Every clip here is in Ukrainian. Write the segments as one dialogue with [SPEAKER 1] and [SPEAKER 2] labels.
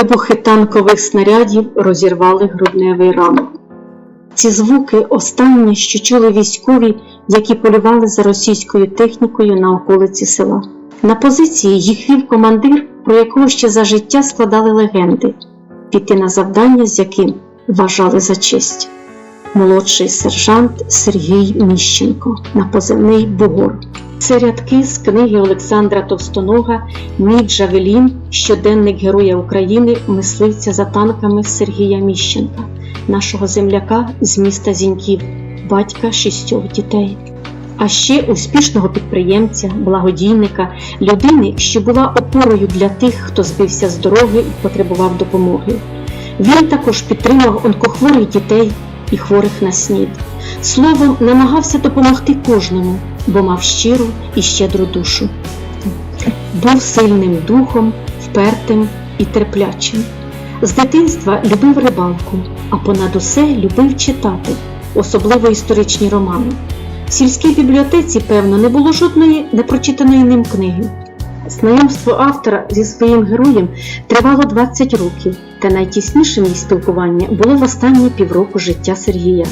[SPEAKER 1] Вибухи танкових снарядів розірвали грудневий ранок. Ці звуки останні, що чули військові, які полювали за російською технікою на околиці села. На позиції їх вів командир, про якого ще за життя складали легенди, піти на завдання, з яким вважали за честь. Молодший сержант Сергій Міщенко на позивний Бугор. Це рядки з книги Олександра Товстонога Мій Джавелін, щоденник Героя України, мисливця за танками Сергія Міщенка, нашого земляка з міста Зіньків, батька шістьох дітей. А ще успішного підприємця, благодійника, людини, що була опорою для тих, хто збився з дороги і потребував допомоги. Він також підтримав онкохворих дітей і хворих на снід. Словом, намагався допомогти кожному, бо мав щиру і щедру душу. Був сильним духом, впертим і терплячим. З дитинства любив рибалку, а понад усе любив читати, особливо історичні романи. В сільській бібліотеці, певно, не було жодної непрочитаної ним книги. Знайомство автора зі своїм героєм тривало 20 років, та найтіснішим їх спілкування було в останні півроку життя Сергія.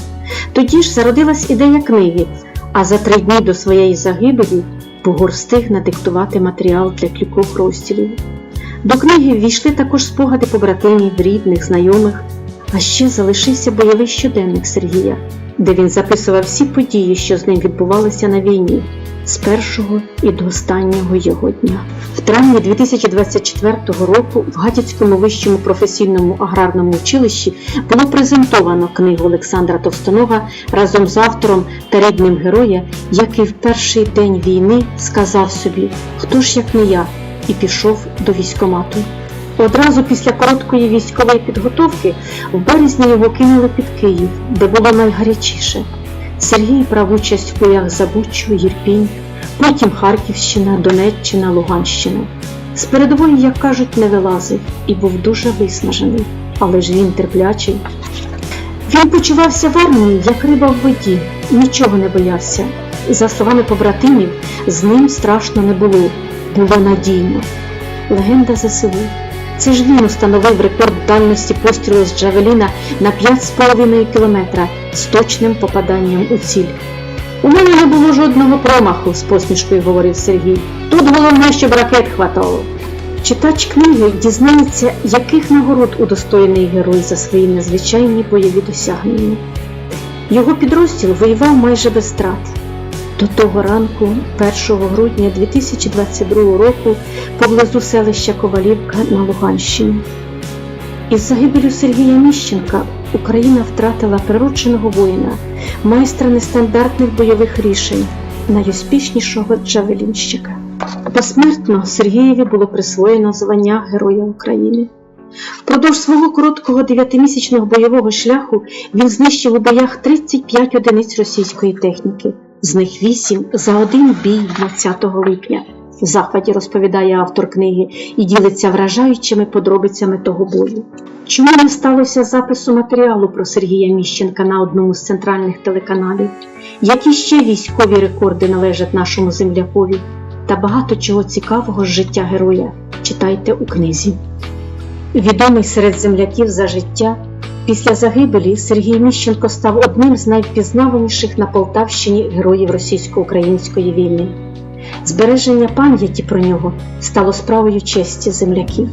[SPEAKER 1] Тоді ж зародилась ідея книги, а за три дні до своєї загибелі Бугор встиг надиктувати матеріал для кількох розділів. До книги ввійшли також спогади побратимів, рідних, знайомих, а ще залишився бойовий щоденник Сергія, де він записував всі події, що з ним відбувалися на війні, з першого і до останнього його дня. В травні 2024 року в Гатівському вищому професійному аграрному училищі було презентовано книгу Олександра Товстонога разом з автором та рідним героя, який в перший день війни сказав собі, хто ж як не я, і пішов до військомату. Одразу після короткої військової підготовки в березні його кинули під Київ, де було найгарячіше. Сергій брав участь в боях за Бучу, Єрпінь, потім Харківщина, Донеччина, Луганщина. З передової, як кажуть, не вилазив і був дуже виснажений, але ж він терплячий. Він почувався в армії, як риба в воді, нічого не боявся. За словами побратимів, з ним страшно не було, було надійно. Легенда ЗСУ. Це ж він установив рекорд дальності пострілу з Джавеліна на 5,5 кілометра з точним попаданням у ціль. У мене не було жодного промаху, з посмішкою говорив Сергій. Тут головне, щоб ракет хватало. Читач книги дізнається, яких нагород удостоєний герой за свої незвичайні бойові досягнення. Його підрозділ воював майже без страт. До того ранку, 1 грудня 2022 року, поблизу селища Ковалівка на Луганщині. Із загибелю Сергія Міщенка Україна втратила природженого воїна, майстра нестандартних бойових рішень, найуспішнішого джавелінщика. Посмертно Сергієві було присвоєно звання Героя України. Впродовж свого короткого дев'ятимісячного бойового шляху він знищив у боях 35 одиниць російської техніки, з них 8 за один бій 20 липня. В захваті розповідає автор книги і ділиться вражаючими подробицями того бою. Чому не сталося запису матеріалу про Сергія Міщенка на одному з центральних телеканалів? Які ще військові рекорди належать нашому землякові? Та багато чого цікавого з життя героя читайте у книзі. Відомий серед земляків за життя, після загибелі Сергій Міщенко став одним з найвпізнаваніших на Полтавщині героїв російсько-української війни. Збереження пам'яті про нього стало справою честі земляків.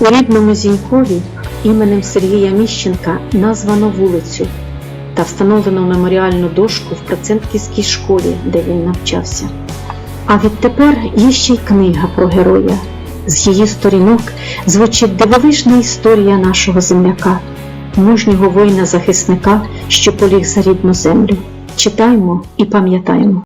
[SPEAKER 1] У рідному Зінькові іменем Сергія Міщенка названо вулицю та встановлено меморіальну дошку в Процентківській школі, де він навчався. А відтепер є ще й книга про героя. З її сторінок звучить дивовижна історія нашого земляка, мужнього воїна-захисника, що поліг за рідну землю. Читаємо і пам'ятаємо.